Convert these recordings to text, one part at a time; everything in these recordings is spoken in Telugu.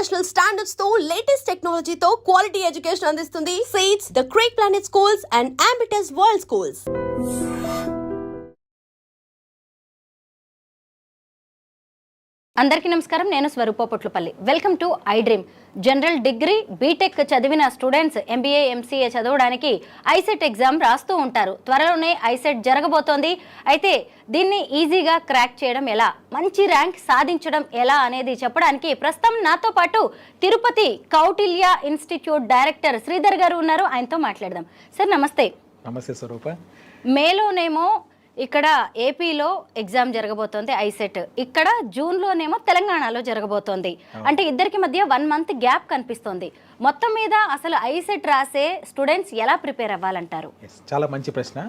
ఇంటర్నేషనల్ స్టాండర్డ్స్తో లేటెస్ట్ టెక్నాలజీతో క్వాలిటీ ఎడ్యుకేషన్ అందిస్తుంది. Seats the క్రేక్ planet schools and ambitus world schools అందరికీ నమస్కారం. నేను Swaroopa Potlapalli. Welcome to I dream general degree BTech చదివిన స్టూడెంట్స్ ఎంబీఏ ఎంసీఏ చదవడానికి ఐసెట్ ఎగ్జామ్ రాస్తూ ఉంటారు. త్వరలోనే ఐసెట్ జరగబోతోంది. అయితే దీన్ని ఈజీగా క్రాక్ చేయడం ఎలా? మంచి ర్యాంక్ సాధించడం ఎలా అనేది చెప్పడానికి ప్రస్తుతం నాతో పాటు తిరుపతి కౌటిల్య ఇన్స్టిట్యూట్ డైరెక్టర్ శ్రీధర్ గారు ఉన్నారు. ఆయనతో మాట్లాడదాం. సార్ నమస్తే. నమస్తే స్వరూప. మేలోనేమో ఇక్కడ ఏపీలో ఎగ్జామ్ జరగబోతోంది ఐసెట్ ఇక్కడ జూన్లోనేమో తెలంగాణలో జరగబోతోంది. అంటే ఇద్దరికి మధ్య వన్ మంత్ గ్యాప్ కనిపిస్తోంది. మొత్తం మీద అసలు ఐసెట్ రాసే స్టూడెంట్స్ ఎలా ప్రిపేర్ అవ్వాలంటారు? చాలా మంచి ప్రశ్న.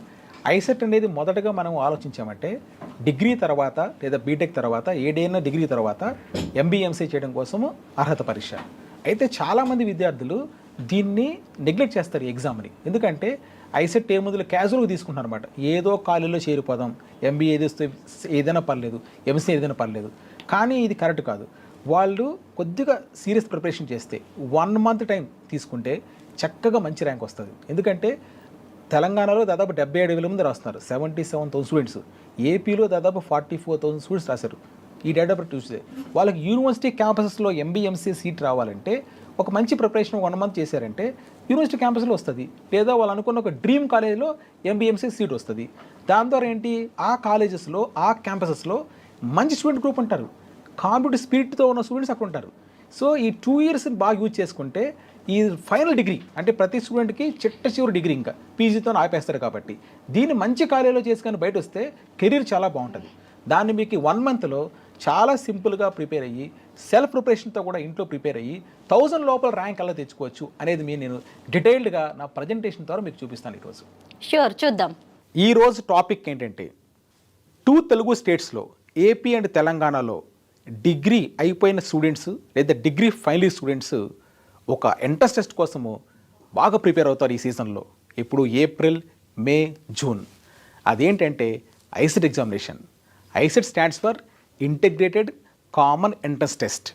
ఐసెట్ అనేది మొదటగా మనం ఆలోచించామంటే డిగ్రీ తర్వాత లేదా బీటెక్ తర్వాత ఏడైనా డిగ్రీ తర్వాత ఎంబీఎంసీ చేయడం కోసము అర్హత పరీక్ష. అయితే చాలామంది విద్యార్థులు దీన్ని నెగ్లెక్ట్ చేస్తారు ఈ ఎగ్జామ్ని ఎందుకంటే ఐసెట్ ఏ ముందులో క్యాజువల్గా తీసుకుంటున్నారు అనమాట ఏదో కాలేజీలో చేరిపోదాం. ఎంబీఏ చేస్తే ఏదైనా పర్లేదు. ఎంసీ ఏదైనా పర్లేదు. కానీ ఇది కరెక్ట్ కాదు. వాళ్ళు కొద్దిగా సీరియస్ ప్రిపరేషన్ చేస్తే వన్ మంత్ టైం తీసుకుంటే చక్కగా మంచి ర్యాంక్ వస్తుంది. ఎందుకంటే తెలంగాణలో దాదాపు డెబ్బై ఏడు వేల మంది రాస్తున్నారు. సెవెంటీ సెవెన్ థౌసండ్ స్టూడెంట్స్ ఏపీలో దాదాపు ఫార్టీ ఫోర్ థౌసండ్ స్టూడెంట్స్ రాశారు. ఈ డేటా బట్టి చూస్తే వాళ్ళకి యూనివర్సిటీ క్యాంపసెస్లో ఎంబీఎంసీ సీట్ రావాలంటే ఒక మంచి ప్రిపరేషన్ వన్ మంత్ చేశారంటే యూనివర్సిటీ క్యాంపస్లో వస్తుంది. లేదా వాళ్ళు అనుకున్న ఒక డ్రీమ్ కాలేజ్లో ఎంబీఎంసీ సీట్ వస్తుంది. దాని ద్వారా ఏంటి? ఆ కాలేజెస్లో ఆ క్యాంపసెస్లో మంచి స్టూడెంట్ గ్రూప్ ఉంటారు. కాంపిటేటివ్ స్పిరిట్తో ఉన్న స్టూడెంట్స్ అక్కడ ఉంటారు. సో ఈ టూ ఇయర్స్ని బాగా యూజ్ చేసుకుంటే ఈ ఫైనల్ డిగ్రీ అంటే ప్రతి స్టూడెంట్కి చిట్ట చివరి డిగ్రీ ఇంకా పీజీతో ఆపేస్తారు కాబట్టి దీన్ని మంచి కాలేజీలో చేసుకొని బయట వస్తే కెరీర్ చాలా బాగుంటుంది. దాన్ని మీకు వన్ మంత్లో చాలా సింపుల్గా ప్రిపేర్ అయ్యి సెల్ఫ్ ప్రిపరేషన్తో కూడా ఇంట్లో ప్రిపేర్ అయ్యి థౌజండ్ లోపల ర్యాంక్ అలా తెచ్చుకోవచ్చు అనేది మీ నేను డీటెయిల్డ్గా నా ప్రజెంటేషన్ ద్వారా మీకు చూపిస్తాను ఈరోజు. షూర్ చూద్దాం. ఈ రోజు టాపిక్ ఏంటంటే టూ తెలుగు స్టేట్స్లో ఏపీ అండ్ తెలంగాణలో డిగ్రీ అయిపోయిన స్టూడెంట్స్ లేదా డిగ్రీ ఫైనల్ స్టూడెంట్స్ ఒక ఎంట్రన్స్ టెస్ట్ కోసము బాగా ప్రిపేర్ అవుతారు ఈ సీజన్లో ఇప్పుడు ఏప్రిల్ మే జూన్. అదేంటంటే ICET examination. ICET stands for integrated common entrance test.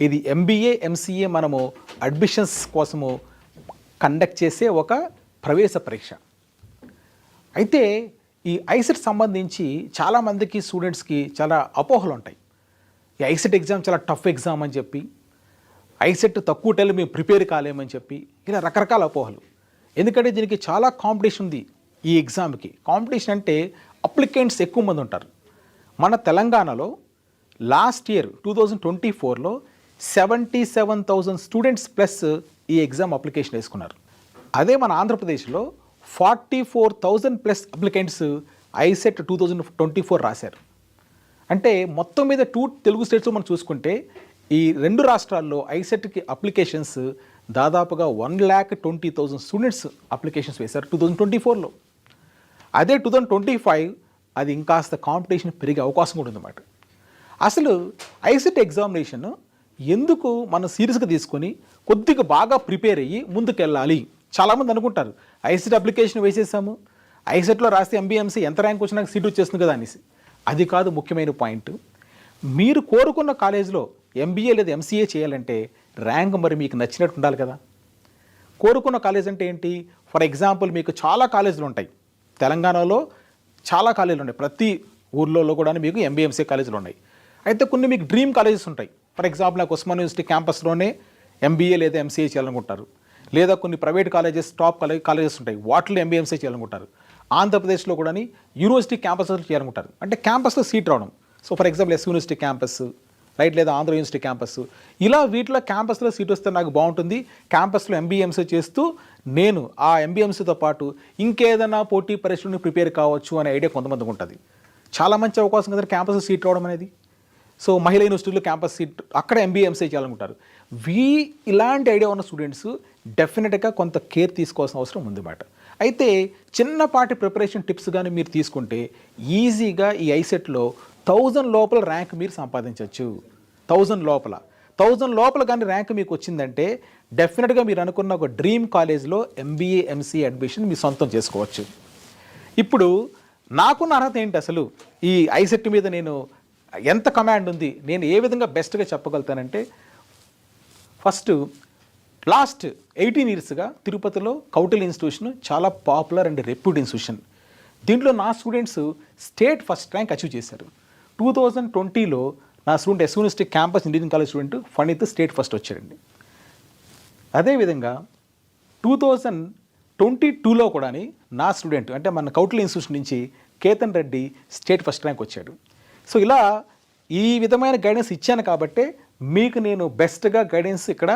ఇది ఎంబీఏ ఎంసీఏ మనము అడ్మిషన్స్ కోసము కండక్ట్ చేసే ఒక ప్రవేశ పరీక్ష. అయితే ఈ ఐసెట్ సంబంధించి చాలామందికి స్టూడెంట్స్కి చాలా అపోహలు ఉంటాయి. ఈ ఐసెట్ ఎగ్జామ్ చాలా టఫ్ ఎగ్జామ్ అని చెప్పి ఐసెట్ తక్కువ టైంలో మేము ప్రిపేర్ కాలేమని చెప్పి ఇలా రకరకాల అపోహలు. ఎందుకంటే దీనికి చాలా కాంపిటీషన్ ఉంది ఈ ఎగ్జామ్కి. కాంపిటీషన్ అంటే అప్లికెంట్స్ ఎక్కువ మంది ఉంటారు. మన తెలంగాణలో last year two thousand twenty ఫోర్లో seventy seven thousand students plus ఈ ఎగ్జామ్ అప్లికేషన్ వేసుకున్నారు. అదే మన ఆంధ్రప్రదేశ్లో forty four thousand plus applicants ICET two thousand twenty four రాశారు. అంటే మొత్తం మీద టూ తెలుగు స్టేట్స్లో మనం చూసుకుంటే ఈ రెండు రాష్ట్రాల్లో ఐసెట్కి అప్లికేషన్స్ దాదాపుగా one lakh twenty thousand students applications వేశారు టూ థౌజండ్ ట్వంటీ ఫోర్లో. అదే టూ థౌజండ్ ట్వంటీ ఫైవ్ అది ఇంకాస్త కాంపిటీషన్ పెరిగే అవకాశం కూడా ఉందన్నమాట. అసలు ఐసెట్ ఎగ్జామినేషన్ ఎందుకు మనం సీరియస్గా తీసుకొని కొద్దిగా బాగా ప్రిపేర్ అయ్యి ముందుకెళ్ళాలి? చాలామంది అనుకుంటారు ఐసెట్ అప్లికేషన్ వేసేసాము ఐసెట్లో రాస్తే ఎంబీఎంసీ ఎంత ర్యాంక్ వచ్చినా సీట్ వచ్చేస్తుంది కదా అనేసి. అది కాదు ముఖ్యమైన పాయింట్. మీరు కోరుకున్న కాలేజీలో ఎంబీఏ లేదా ఎంసీఏ చేయాలంటే ర్యాంక్ మరి మీకు నచ్చినట్టు ఉండాలి కదా. కోరుకున్న కాలేజ్ అంటే ఏంటి? ఫర్ ఎగ్జాంపుల్ మీకు చాలా కాలేజీలు ఉంటాయి. తెలంగాణలో చాలా కాలేజీలు ఉన్నాయి. ప్రతి ఊర్లలో కూడా మీకు ఎంబీఎంసీ కాలేజీలు ఉన్నాయి. అయితే కొన్ని మీకు డ్రీమ్ కాలేజెస్ ఉంటాయి. ఫర్ ఎగ్జాంపుల్ నాకు ఉస్మాన్ యూనివర్సిటీ క్యాంపస్లోనే ఎంబీఏ లేదా ఎంసీఏ చేయాలనుకుంటారు. లేదా కొన్ని private colleges top college colleges ఉంటాయి. వాటిలో ఎంబీఎంసీ చేయాలనుకుంటారు. ఆంధ్రప్రదేశ్లో కూడా యూనివర్సిటీ క్యాంపస్లో చేయాలనుకుంటారు. అంటే క్యాంపస్లో సీట్ రావడం. So for example S university campus right లేదా ఆంధ్ర యూనివర్సిటీ క్యాంపస్ ఇలా వీటిలో క్యాంపస్లో సీట్ వస్తే నాకు బాగుంటుంది. క్యాంపస్లో ఎంబీఎంసీ చేస్తూ నేను ఆ ఎంబీఎంసీతో పాటు ఇంకేదైనా పోటీ పరీక్షలను ప్రిపేర్ కావచ్చు అనే ఐడియా కొంతమందికి ఉంటుంది. చాలా మంచి అవకాశం కదా క్యాంపస్లో సీట్ రావడం అనేది. సో మహిళా యూనివర్సిటీలో క్యాంపస్ సీట్ అక్కడ ఎంబీఎంసీ చేయాలనుకుంటారు. వీ ఇలాంటి ఐడియా ఉన్న స్టూడెంట్స్ డెఫినెట్గా కొంత కేర్ తీసుకోవాల్సిన అవసరం ఉంది మాట అయితే చిన్నపాటి ప్రిపరేషన్ టిప్స్ కానీ మీరు తీసుకుంటే ఈజీగా ఈ ఐసెట్లో థౌజండ్ లోపల ర్యాంక్ మీరు సంపాదించవచ్చు. థౌజండ్ లోపల. థౌజండ్ లోపల కానీ ర్యాంక్ మీకు వచ్చిందంటే డెఫినెట్గా మీరు అనుకున్న ఒక డ్రీమ్ కాలేజ్లో ఎంబీఏ ఎంసీఏ అడ్మిషన్ మీ సొంతం చేసుకోవచ్చు. ఇప్పుడు నాకున్న అర్హత ఏంటి అసలు? ఈ ఐసెట్ మీద నేను ఎంత కమాండ్ ఉంది నేను ఏ విధంగా బెస్ట్గా చెప్పగలుగుతానంటే ఫస్ట్ లాస్ట్ ఎయిటీన్ ఇయర్స్గా తిరుపతిలో కౌటిల్ ఇన్స్టిట్యూషన్ చాలా పాపులర్ అండ్ రెప్యూడ్ ఇన్స్టిట్యూషన్ దీంట్లో నా students state first rank achieve చేశారు. టూ థౌజండ్ ట్వంటీలో నా student S university campus engineering college student Phanith state first వచ్చాడండి. అదేవిధంగా టూ థౌజండ్ ట్వంటీ టూలో కూడా నా స్టూడెంట్ అంటే మన కౌటిల్ ఇన్స్టిట్యూషన్ నుంచి Ketan Reddy state first rank వచ్చాడు. సో ఇలా ఈ విధమైన గైడెన్స్ ఇచ్చాను కాబట్టే మీకు నేను బెస్ట్గా గైడెన్స్ ఇక్కడ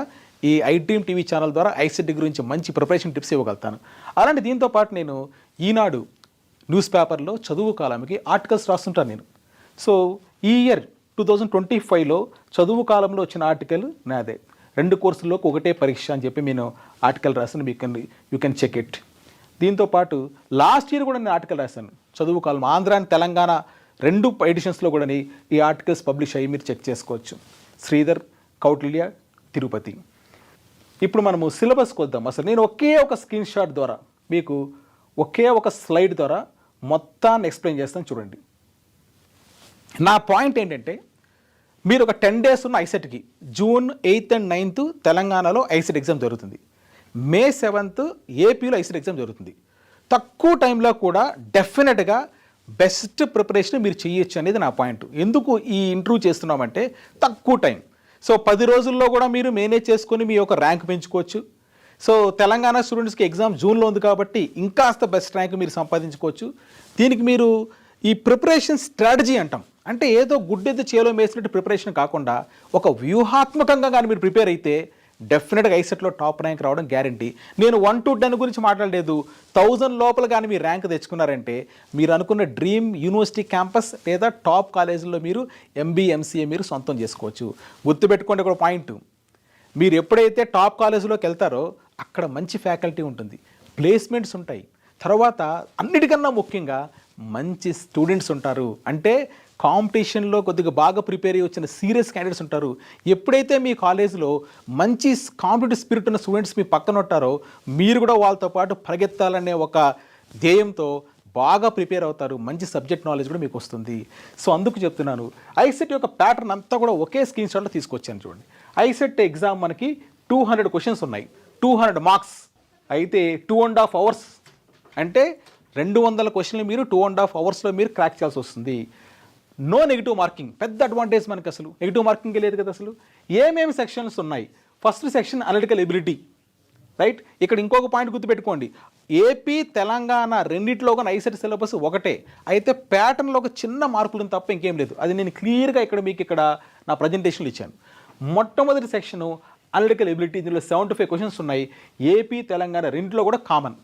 ఈ ఐ టీవీ ఛానల్ ద్వారా ఐసెట్ గురించి మంచి ప్రిపరేషన్ టిప్స్ ఇవ్వగలుగుతాను. అలాంటి దీంతో పాటు నేను ఈనాడు న్యూస్ పేపర్లో చదువు కాలంకి ఆర్టికల్స్ రాస్తుంటాను నేను. సో ఈ ఇయర్ టూ థౌజండ్ ట్వంటీ ఫైవ్లో చదువు కాలంలో వచ్చిన ఆర్టికల్ నాదే. రెండు కోర్సుల్లోకి ఒకటే పరీక్ష అని చెప్పి నేను ఆర్టికల్ రాసాను మీ can you can check it దీంతో పాటు లాస్ట్ ఇయర్ కూడా నేను ఆర్టికల్ రాశాను. చదువు కాలం ఆంధ్ర అండ్ తెలంగాణ రెండు ఎడిషన్స్లో కూడా ఈ ఆర్టికల్స్ పబ్లిష్ అయ్యి మీరు చెక్ చేసుకోవచ్చు. శ్రీధర్ కౌటిల్య తిరుపతి. ఇప్పుడు మనము సిలబస్కి వద్దాం. అసలు నేను ఒకే ఒక స్క్రీన్ షాట్ ద్వారా మీకు ఒకే ఒక స్లైడ్ ద్వారా మొత్తాన్ని ఎక్స్ప్లెయిన్ చేస్తాను చూడండి. నా పాయింట్ ఏంటంటే మీరు ఒక టెన్ డేస్ ఉన్న ఐసెట్కి జూన్ ఎయిత్ అండ్ నైన్త్ తెలంగాణలో ఐసెట్ ఎగ్జామ్ జరుగుతుంది. మే సెవెంత్ ఏపీలో ఐసెట్ ఎగ్జామ్ జరుగుతుంది. తక్కువ టైంలో కూడా డెఫినెట్గా బెస్ట్ ప్రిపరేషన్ మీరు చేయొచ్చు అనేది నా పాయింట్. ఎందుకు ఈ ఇంటర్వ్యూ చేస్తున్నామంటే తక్కువ టైం. సో పది రోజుల్లో కూడా మీరు మేనేజ్ చేసుకొని మీ యొక్క ర్యాంక్ పెంచుకోవచ్చు. సో తెలంగాణ స్టూడెంట్స్కి ఎగ్జామ్ జూన్లో ఉంది కాబట్టి ఇంకాస్త బెస్ట్ ర్యాంక్ మీరు సంపాదించుకోవచ్చు. దీనికి మీరు ఈ ప్రిపరేషన్ స్ట్రాటజీ అంటాం. అంటే ఏదో గుడ్డెద్దు చేలో వేసినట్టు ప్రిపరేషన్ కాకుండా ఒక వ్యూహాత్మకంగా కానీ మీరు ప్రిపేర్ అయితే డెఫినెట్గా ఐసెట్లో టాప్ ర్యాంక్ రావడం గ్యారంటీ. నేను వన్ టు టెన్ గురించి మాట్లాడలేదు. థౌజండ్ లోపల కానీ మీరు ర్యాంక్ తెచ్చుకున్నారంటే మీరు అనుకున్న డ్రీమ్ యూనివర్సిటీ క్యాంపస్ లేదా టాప్ కాలేజీలో మీరు ఎంబీఎంసీఏ మీరు సొంతం చేసుకోవచ్చు. గుర్తుపెట్టుకోండి ఒక పాయింట్. మీరు ఎప్పుడైతే టాప్ కాలేజీలోకి వెళ్తారో అక్కడ మంచి ఫ్యాకల్టీ ఉంటుంది. ప్లేస్మెంట్స్ ఉంటాయి. తర్వాత అన్నిటికన్నా ముఖ్యంగా మంచి స్టూడెంట్స్ ఉంటారు. అంటే కాంపిటీషన్లో కొద్దిగా బాగా ప్రిపేర్ అయ్యి వచ్చిన సీరియస్ క్యాండిడేట్స్ ఉంటారు. ఎప్పుడైతే మీ కాలేజీలో మంచి కాంపిటేటివ్ స్పిరిట్ ఉన్న స్టూడెంట్స్ మీ పక్కన ఉంటారో మీరు కూడా వాళ్ళతో పాటు పరిగెత్తాలనే ఒక ధ్యేయంతో బాగా ప్రిపేర్ అవుతారు. మంచి సబ్జెక్ట్ నాలెడ్జ్ కూడా మీకు వస్తుంది. సో అందుకు చెప్తున్నాను. ఐసెట్ యొక్క ప్యాటర్న్ అంతా కూడా ఒకే స్క్రీన్ షాట్లో తీసుకొచ్చాను చూడండి. ఐసెట్ ఎగ్జామ్ మనకి టూ హండ్రెడ్ క్వశ్చన్స్ ఉన్నాయి. Two hundred marks. అయితే టూ అండ్ హాఫ్ అవర్స్ అంటే రెండు వందల క్వశ్చన్లు మీరు టూ అండ్ హాఫ్ అవర్స్లో మీరు క్రాక్ చేయాల్సి వస్తుంది. నో నెగిటివ్ మార్కింగ్ పెద్ద అడ్వాంటేజ్ మనకి అసలు. నెగిటివ్ మార్కింగ్ లేదు కదా అసలు. ఏమేమి సెక్షన్స్ ఉన్నాయి? First section analytical ability right ఇక్కడ ఇంకొక పాయింట్ గుర్తుపెట్టుకోండి. ఏపీ తెలంగాణ రెండిట్లో కానీ ఐసెట్ సిలబస్ ఒకటే. అయితే ప్యాటర్న్లో ఒక చిన్న మార్పులు తప్ప ఇంకేం లేదు. అది నేను క్లియర్గా ఇక్కడ మీకు ఇక్కడ నా ప్రజెంటేషన్లు ఇచ్చాను. మొట్టమొదటి సెక్షను అనలిటికల్ ఎబిలిటీ ఇందులో సెవెంటీ ఫైవ్ క్వశ్చన్స్ ఉన్నాయి. ఏపీ తెలంగాణ రెండిట్లో కూడా కామన్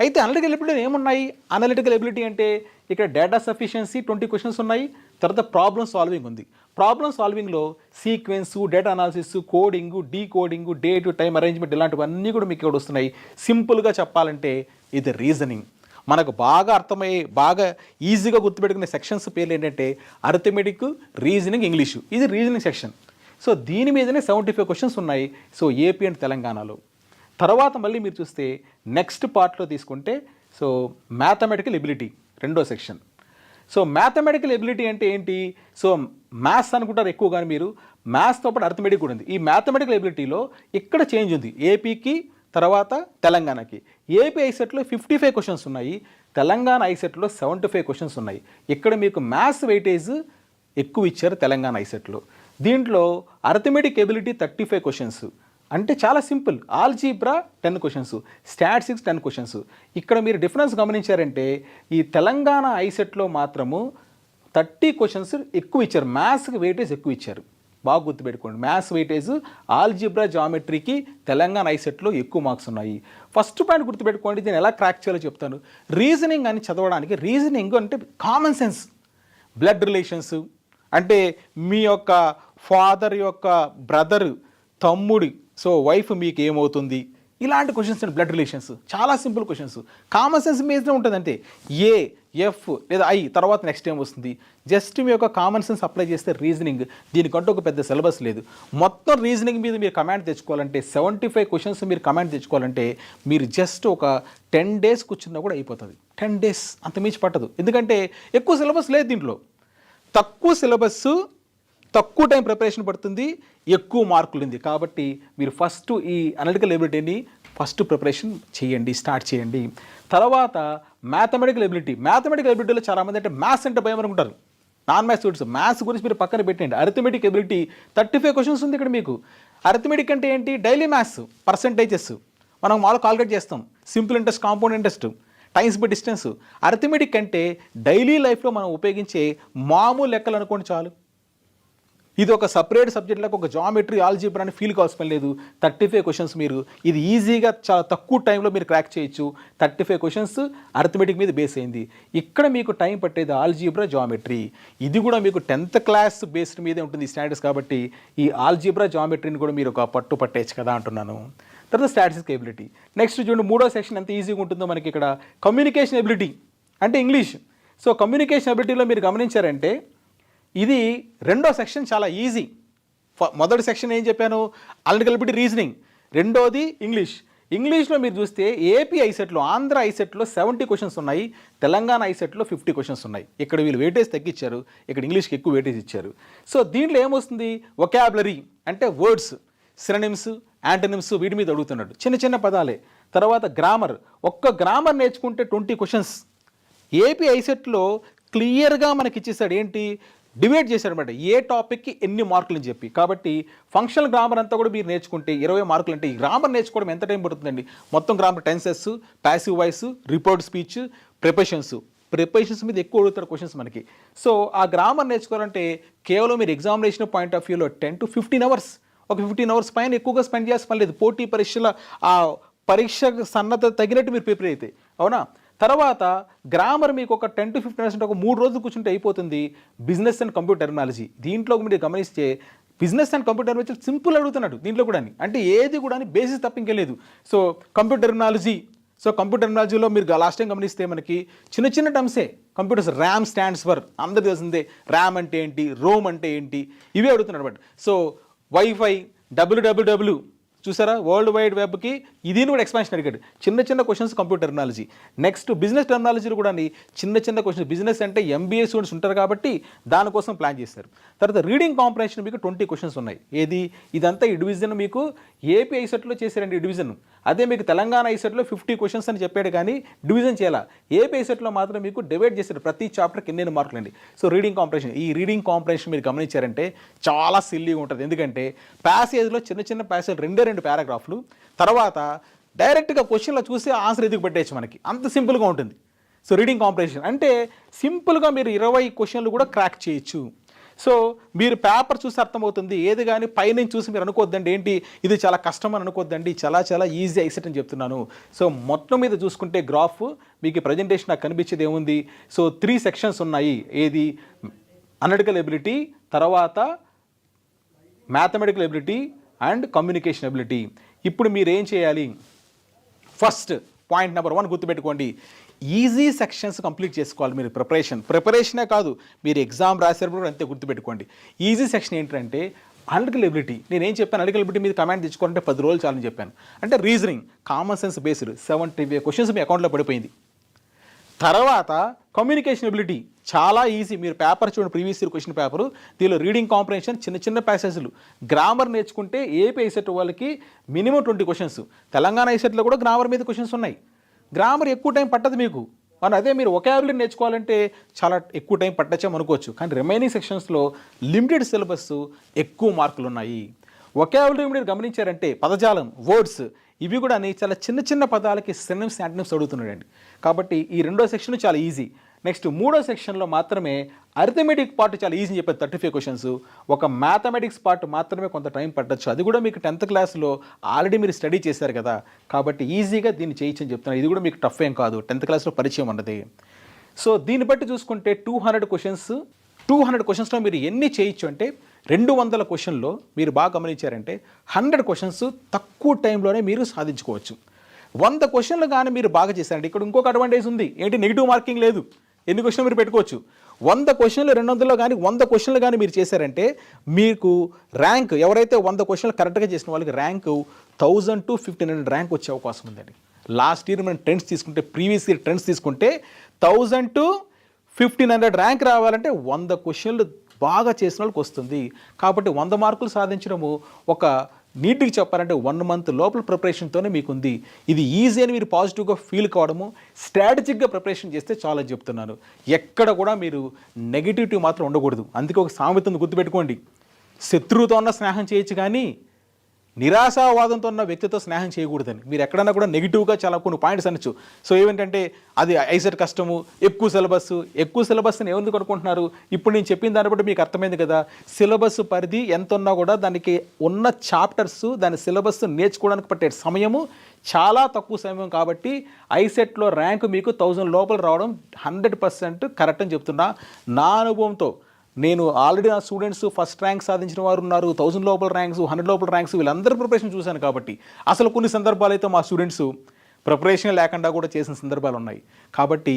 అయితే అనలిటికల్ ఎబిలిటీ ఏమున్నాయి? అనలిటికల్ ఎబిలిటీ అంటే ఇక్కడ డేటా సఫిషియన్సీ ట్వంటీ క్వశ్చన్స్ ఉన్నాయి. తర్వాత ప్రాబ్లమ్ సాల్వింగ్ ఉంది. Problem సాల్వింగ్లో sequence data analysis coding decoding date time arrangement ఇలాంటివన్నీ కూడా మీకు ఇక్కడ వస్తున్నాయి. సింపుల్గా చెప్పాలంటే ఇది రీజనింగ్ మనకు బాగా అర్థమయ్యే బాగా ఈజీగా గుర్తుపెట్టుకునే సెక్షన్స్ పేర్లు ఏంటంటే అర్థమెటిక్ రీజనింగ్ ఇంగ్లీషు ఇది రీజనింగ్ సెక్షన్ సో దీని మీదనే సెవెంటీ ఫైవ్ క్వశ్చన్స్ ఉన్నాయి సో ఏపీ అండ్ తెలంగాణలో. తర్వాత మళ్ళీ మీరు చూస్తే నెక్స్ట్ పార్ట్లో తీసుకుంటే సో మ్యాథమెటికల్ ఎబిలిటీ రెండో సెక్షన్ సో మ్యాథమెటికల్ ఎబిలిటీ అంటే ఏంటి? సో మ్యాథ్స్ అనుకుంటారు ఎక్కువ కానీ మీరు. మ్యాథ్స్తో పాటు అర్థమెటిక్ కూడా ఉంది. ఈ మ్యాథమెటికల్ ఎబిలిటీలో ఇక్కడ చేంజ్ ఉంది. ఏపీకి తర్వాత తెలంగాణకి. ఏపీ ఐసెట్లో ఫిఫ్టీ ఫైవ్ క్వశ్చన్స్ ఉన్నాయి. తెలంగాణ ఐసెట్లో సెవెంటీ ఫైవ్ క్వశ్చన్స్ ఉన్నాయి. ఇక్కడ మీకు మ్యాథ్స్ వెయిటేజ్ ఎక్కువ ఇచ్చారు తెలంగాణ ఐసెట్లో దీంట్లో arithmetic ability thirty five questions అంటే చాలా simple. Algebra ten questions statistics ten questions. ఇక్కడ మీరు డిఫరెన్స్ గమనించారంటే ఈ తెలంగాణ ఐసెట్లో మాత్రము థర్టీ క్వశ్చన్స్ ఎక్కువ ఇచ్చారు. మ్యాథ్స్కి వెయిటేజ్ ఎక్కువ ఇచ్చారు. బాగా గుర్తుపెట్టుకోండి. మ్యాథ్స్ వెయిటేజ్ ఆల్జిబ్రా జామెట్రీకి తెలంగాణ ఐసెట్లో ఎక్కువ మార్క్స్ ఉన్నాయి. ఫస్ట్ పాయింట్ గుర్తుపెట్టుకోండి. దీన్ని ఎలా క్రాక్ చేయాలో చెప్తాను. రీజనింగ్ అని చదవడానికి రీజనింగ్ అంటే కామన్ సెన్స్ బ్లడ్ రిలేషన్స్ అంటే మీ యొక్క ఫాదర్ యొక్క బ్రదర్ తమ్ముడి సో వైఫ్ మీకు ఏమవుతుంది? ఇలాంటి క్వశ్చన్స్ అండి బ్లడ్ రిలేషన్స్ చాలా సింపుల్ క్వశ్చన్స్ కామన్ సెన్స్ మీదనే ఉంటుంది అంటే ఏ ఎఫ్ లేదా ఐ తర్వాత నెక్స్ట్ టైం వస్తుంది? జస్ట్ మీ యొక్క కామన్ సెన్స్ అప్లై చేస్తే రీజనింగ్ దీనికంటూ ఒక పెద్ద సిలబస్ లేదు. మొత్తం రీజనింగ్ మీద మీరు కమాండ్ తెచ్చుకోవాలంటే సెవెంటీ ఫైవ్ క్వశ్చన్స్ మీరు కమాండ్ తెచ్చుకోవాలంటే మీరు జస్ట్ ఒక టెన్ డేస్ కూర్చున్నా కూడా అయిపోతుంది. టెన్ డేస్ అంత మించి పట్టదు. ఎందుకంటే ఎక్కువ సిలబస్ లేదు దీంట్లో. తక్కువ సిలబస్ తక్కువ టైం ప్రిపరేషన్ పడుతుంది ఎక్కువ మార్కులు ఉంది. కాబట్టి మీరు ఫస్ట్ ఈ అనలిటికల్ ఎబిలిటీని ఫస్ట్ ప్రిపరేషన్ చేయండి స్టార్ట్ చేయండి. తర్వాత మ్యాథమెటికల్ ఎబిలిటీ మ్యాథమెటికల్ ఎబిలిటీలో చాలామంది అంటే మ్యాథ్స్ అంటే భయం అనుకుంటారు. నాన్ మ్యాథ్స్ స్టూడెంట్స్ మ్యాథ్స్ గురించి మీరు పక్కన పెట్టండి. Arithmetic ability thirty five questions ఉంది ఇక్కడ మీకు. అరిథమెటిక్ అంటే ఏంటి? డైలీ మ్యాథ్స్ పర్సంటేజెస్ మనం మామూలు కాల్కులేట్ చేస్తాం. Simple interest compound interest times by distance arithmetic అంటే డైలీ లైఫ్లో మనం ఉపయోగించే మామూలు లెక్కలు అనుకోండి చాలు. ఇది ఒక సపరేట్ సబ్జెక్ట్లకు ఒక జామెట్రీ ఆల్జీబ్రా అని ఫీల్ కావాల్సిన లేదు. థర్టీ ఫైవ్ క్వశ్చన్స్ మీరు ఇది ఈజీగా చాలా తక్కువ టైంలో మీరు క్రాక్ చేయొచ్చు. థర్టీ ఫైవ్ క్వశ్చన్స్ అర్థమెటిక్ మీద బేస్ అయింది. ఇక్కడ మీకు టైం పట్టేది ఆల్జీబ్రా జామెట్రీ. ఇది కూడా మీకు టెన్త్ క్లాస్ బేస్డ్ మీదే ఉంటుంది ఈ స్టాండర్డ్స్ కాబట్టి ఈ ఆల్జీబ్రా జామెట్రీని కూడా మీరు ఒక పట్టు పట్టేయచ్చు కదా అంటున్నాను. తర్వాత స్టాటిస్టిక్ ఎబిలిటీ నెక్స్ట్ చూడండి మూడో సెక్షన్ ఎంత ఈజీగా ఉంటుందో మనకి ఇక్కడ కమ్యూనికేషన్ ఎబిలిటీ అంటే ఇంగ్లీష్ సో కమ్యూనికేషన్ ఎబిలిటీలో మీరు గమనించారంటే ఇది రెండో సెక్షన్ చాలా ఈజీ. మొదటి సెక్షన్ ఏం చెప్పాను? అల్టికల్బిటీ రీజనింగ్. రెండోది ఇంగ్లీష్. ఇంగ్లీష్లో మీరు చూస్తే ఏపీ ఐసెట్లో ఆంధ్ర ఐసెట్లో సెవెంటీ క్వశ్చన్స్ ఉన్నాయి తెలంగాణ ఐసెట్లో ఫిఫ్టీ క్వశ్చన్స్ ఉన్నాయి. ఇక్కడ వీళ్ళు వెయిటేజ్ తగ్గించారు ఇక్కడ ఇంగ్లీష్కి ఎక్కువ వెయిటేజ్ ఇచ్చారు. సో దీంట్లో ఏమొస్తుంది? ఒకాబులరీ అంటే వర్డ్స్ సిరనిమ్స్ యాంటనిమ్స్ వీటి మీద అడుగుతున్నాడు. చిన్న చిన్న పదాలే. తర్వాత గ్రామర్ ఒక్క గ్రామర్ నేర్చుకుంటే ట్వంటీ క్వశ్చన్స్ ఏపీ ఐసెట్లో క్లియర్గా మనకి ఇచ్చేసాడు ఏంటి? డివైడ్ చేశారనమాట. అనమాట ఏ టాపిక్కి ఎన్ని మార్కులు అని చెప్పి. కాబట్టి ఫంక్షనల్ గ్రామర్ అంతా కూడా మీరు నేర్చుకుంటే ఇరవై మార్కులు అంటే ఈ గ్రామర్ నేర్చుకోవడం ఎంత టైం పడుతుందండి? మొత్తం grammar tenses passive voice report speech preparations. Preparations మీద ఎక్కువ అడుగుతారు క్వశ్చన్స్ మనకి. సో ఆ గ్రామర్ నేర్చుకోవాలంటే కేవలం మీరు ఎగ్జామినేషన్ పాయింట్ ఆఫ్ వ్యూలో టెన్ టు ఫిఫ్టీన్ అవర్స్. ఒక ఫిఫ్టీన్ అవర్స్ పైన ఎక్కువగా స్పెండ్ చేయాల్సిన పని లేదు. పోటీ పరీక్షల ఆ పరీక్ష సన్నద్ధత తగినట్టు మీరు ప్రిపేర్ అయితే. అవునా? తర్వాత గ్రామర్ మీకు ఒక టెన్ టు ఫిఫ్టీన్ పర్సెంట్ ఒక మూడు రోజులు కూర్చుంటే అయిపోతుంది బిజినెస్ అండ్ కంప్యూటర్ టెక్నాలజీ దీంట్లో మీరు గమనిస్తే business and computer technology simple అడుగుతున్నాడు దీంట్లో కూడా అంటే ఏది కూడా basis తప్పింకెళ్ళలేదు so computer technology so computer టెక్నాలజీలో మీరు లాస్ట్ టైం గమనిస్తే మనకి చిన్న చిన్న టర్మ్సే. కంప్యూటర్స్ ర్యామ్ స్టాండ్స్ ఫర్ అందరు తెలిసిందే. ర్యామ్ అంటే ఏంటి? రోమ్ అంటే ఏంటి? ఇవే అడుగుతున్నాడు అనమాట సో వైఫై డబ్ల్యూడబ్ల్యూడబ్ల్యూ చూసారా? వరల్డ్ వైడ్ వెబ్కి ఇది కూడా ఎక్స్పాన్షన్ అడిగాడు. చిన్న చిన్న questions computer technology next business టెక్నాలజీలు కూడా చిన్న చిన్న క్వశ్చన్స్ బిజినెస్ అంటే ఎంబీఏ స్టూడెంట్స్ ఉంటారు కాబట్టి దానికోసం ప్లాన్ చేశారు. తర్వాత రీడింగ్ కాంపిటేషన్ మీకు ట్వంటీ క్వశ్చన్స్ ఉన్నాయి. ఏది? ఇదంతా ఈ డివిజన్ మీకు ఏపీ ఐసెట్లో చేశారండి ఈ డివిజన్ అదే మీకు తెలంగాణ ఐసెట్లో ఫిఫ్టీ క్వశ్చన్స్ అని చెప్పాడు కానీ డివిజన్ చేయాల. ఏపీ ఐసెట్లో మాత్రం మీకు డివైడ్ చేశాడు ప్రతి చాప్టర్కి ఎన్నెన్ని మార్కులు అండి. సో రీడింగ్ కాంపిటీషన్ ఈ రీడింగ్ కాంపిటీషన్ మీరు గమనించారంటే చాలా సిల్లీగా ఉంటుంది. ఎందుకంటే ప్యాసేజ్లో చిన్న చిన్న ప్యాసేజ్ రెండే రెండు పారాగ్రాఫ్లు తర్వాత డైరెక్ట్గా క్వశ్చన్లో చూసి ఆన్సర్ ఎదుగు పెట్టేయచ్చు మనకి? అంత సింపుల్గా ఉంటుంది. సో రీడింగ్ కాంపిటీషన్ అంటే సింపుల్గా మీరు ఇరవై క్వశ్చన్లు కూడా క్రాక్ చేయొచ్చు. సో మీరు పేపర్ చూసి అర్థమవుతుంది. ఏది కానీ పైనుంచి చూసి మీరు అనుకోవద్దండి. ఏంటి? ఇది చాలా కష్టం అని అనుకోవద్దండి. చాలా చాలా ఈజీ ఐసెట్ అని చెప్తున్నాను. సో మొత్తం మీద చూసుకుంటే గ్రాఫ్ మీకు ప్రజెంటేషన్ నాకు కనిపించేది ఏముంది? సో త్రీ సెక్షన్స్ ఉన్నాయి. ఏది? అనలిటికల్ ఎబిలిటీ తర్వాత mathematical ability and communication ability ఇప్పుడు మీరు ఏం చేయాలి? ఫస్ట్ పాయింట్ నెంబర్ వన్ గుర్తుపెట్టుకోండి. ఈజీ సెక్షన్స్ కంప్లీట్ చేసుకోవాలి మీరు ప్రిపరేషన్. ప్రిపరేషనే కాదు మీరు ఎగ్జామ్ రాసేటప్పుడు అంతే గుర్తుపెట్టుకోండి. ఈజీ సెక్షన్ ఏంటంటే అనలిటికల్ నేను ఏం చెప్పాను? అనలిటికల్ మీద కమాండ్ తెచ్చుకోవాలంటే పది రోజులు చాలని చెప్పాను. అంటే reasoning common sense based seventy questions మీ అకౌంట్లో పడిపోయింది. తర్వాత కమ్యూనికేషన్ ఎబిలిటీ చాలా ఈజీ మీరు పేపర్ చూడండి ప్రీవియస్ ఇయర్ క్వశ్చన్ పేపర్ దీనిలో రీడింగ్ కాంప్రహెన్షన్ చిన్న చిన్న ప్యాసేజ్లు గ్రామర్ నేర్చుకుంటే ఏపీ ఐసెట్ వాళ్ళకి మినిమం ట్వంటీ క్వశ్చన్స్ తెలంగాణ ఐసెట్లో కూడా గ్రామర్ మీద క్వశ్చన్స్ ఉన్నాయి. గ్రామర్ ఎక్కువ టైం పట్టదు మీకు. మనం అదే మీరు ఒకాబులరీ నేర్చుకోవాలంటే చాలా ఎక్కువ టైం పట్టచ్చాం అనుకోవచ్చు. కానీ రిమైనింగ్ సెక్షన్స్లో లిమిటెడ్ సిలబస్ ఎక్కువ మార్కులు ఉన్నాయి. ఒకాబులరీ మీరు గమనించారంటే పదజాలం వర్డ్స్ ఇవి కూడా చాలా చిన్న చిన్న పదాలకి సినిమ్స్ యాంటనిమ్స్ అడుగుతున్నాడండి. కాబట్టి ఈ రెండో సెక్షన్ చాలా ఈజీ నెక్స్ట్ మూడో సెక్షన్లో మాత్రమే అరిథమెటిక్ పార్ట్ చాలా ఈజీ చెప్పేది థర్టీ ఫైవ్ క్వశ్చన్స్ ఒక మ్యాథమెటిక్స్ పార్ట్ మాత్రమే కొంత టైం పట్టచ్చు. అది కూడా మీకు టెన్త్ క్లాస్లో ఆల్రెడీ మీరు స్టడీ చేశారు కదా. కాబట్టి ఈజీగా దీన్ని చేయొచ్చని చెప్తున్నాను ఇది కూడా మీకు టఫ్ ఏం కాదు. టెన్త్ క్లాస్లో పరిచయం ఉన్నది. సో దీన్ని బట్టి చూసుకుంటే two hundred questions two hundred క్వశ్చన్స్లో మీరు ఎన్ని చేయొచ్చు అంటే రెండు వందల క్వశ్చన్లో మీరు బాగా గమనించారంటే హండ్రెడ్ క్వశ్చన్స్ తక్కువ టైంలోనే మీరు సాధించుకోవచ్చు. వంద క్వశ్చన్లు కానీ మీరు బాగా చేశారంటే ఇక్కడ ఇంకొక అడ్వాంటేజ్ ఉంది. ఏంటి? నెగిటివ్ మార్కింగ్ లేదు. ఎన్ని క్వశ్చన్లు మీరు పెట్టుకోవచ్చు? వంద క్వశ్చన్లు రెండు వందల్లో కానీ వంద క్వశ్చన్లు కానీ మీరు చేశారంటే మీకు ర్యాంక్ ఎవరైతే వంద క్వశ్చన్లు కరెక్ట్గా చేసిన వాళ్ళకి rank thousand to fifteen hundred rank వచ్చే అవకాశం ఉందండి. లాస్ట్ ఇయర్ మనం ట్రెండ్స్ తీసుకుంటే ప్రీవియస్ ఇయర్ ట్రెండ్స్ తీసుకుంటే thousand to fifteen hundred rank రావాలంటే వంద క్వశ్చన్లు బాగా చేసిన వాళ్ళకి వస్తుంది. కాబట్టి వంద మార్కులు సాధించడము ఒక నీట్గా చెప్పాలంటే వన్ మంత్ లోపల ప్రిపరేషన్తోనే మీకు ఉంది ఇది ఈజీ అని మీరు పాజిటివ్గా ఫీల్ కావడము స్ట్రాటజిక్గా ప్రిపరేషన్ చేస్తే చాలా చెప్తున్నాను ఎక్కడ కూడా మీరు నెగిటివిటీ మాత్రం ఉండకూడదు. అందుకే ఒక సామెతను గుర్తుపెట్టుకోండి. శత్రువుతో ఉన్న స్నేహం చేయొచ్చు కానీ నిరాశావాదంతో ఉన్న వ్యక్తితో స్నేహం చేయకూడదని. మీరు ఎక్కడన్నా కూడా నెగిటివ్గా చాలా కొన్ని పాయింట్స్ అనొచ్చు. సో ఏమిటంటే అది ఐసెట్ కష్టము ఎక్కువ సిలబస్ ఎక్కువ సిలబస్ని ఏమందుకు అనుకుంటున్నారు? ఇప్పుడు నేను చెప్పిన దాన్ని బట్టి మీకు అర్థమైంది కదా. సిలబస్ పరిధి ఎంత ఉన్నా కూడా దానికి ఉన్న చాప్టర్స్ దాని సిలబస్ నేర్చుకోవడానికి పట్టే సమయము చాలా తక్కువ సమయం కాబట్టి ఐసెట్లో ర్యాంక్ మీకు థౌజండ్ లోపల రావడం హండ్రెడ్ పర్సెంట్ కరెక్ట్ అని చెప్తున్నా. నా అనుభవంతో నేను ఆల్రెడీ నా స్టూడెంట్స్ ఫస్ట్ ర్యాంక్ సాధించిన వారు ఉన్నారు థౌసండ్ లోపల ర్యాంక్స్ హండ్రెడ్ లోపల ర్యాంక్స్ వీళ్ళందరూ ప్రిపరేషన్ చూశాను కాబట్టి అసలు కొన్ని సందర్భాలు అయితే మా స్టూడెంట్స్ ప్రిపరేషన్ లేకుండా కూడా చేసిన సందర్భాలు ఉన్నాయి. కాబట్టి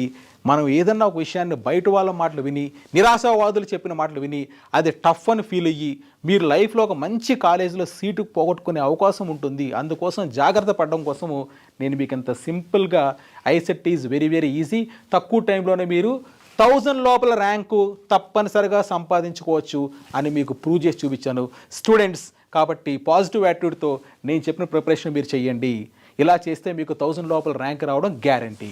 మనం ఏదన్నా ఒక విషయాన్ని బయట వాళ్ళ మాటలు విని నిరాశావాదులు చెప్పిన మాటలు విని అది టఫ్ అని ఫీల్ అయ్యి మీరు లైఫ్లో ఒక మంచి కాలేజీలో సీటు పోగొట్టుకునే అవకాశం ఉంటుంది. అందుకోసం జాగ్రత్త పడడం కోసము నేను మీకు ఇంత సింపుల్గా ICET is very very easy. తక్కువ టైంలోనే మీరు థౌజండ్ లోపల ర్యాంకు తప్పనిసరిగా సంపాదించుకోవచ్చు అని మీకు ప్రూవ్ చేసి చూపించాను. స్టూడెంట్స్ కాబట్టి పాజిటివ్ యాటిట్యూడ్తో నేను చెప్పిన ప్రిపరేషన్ మీరు చేయండి. ఇలా చేస్తే మీకు థౌజండ్ లోపల ర్యాంక్ రావడం గ్యారంటీ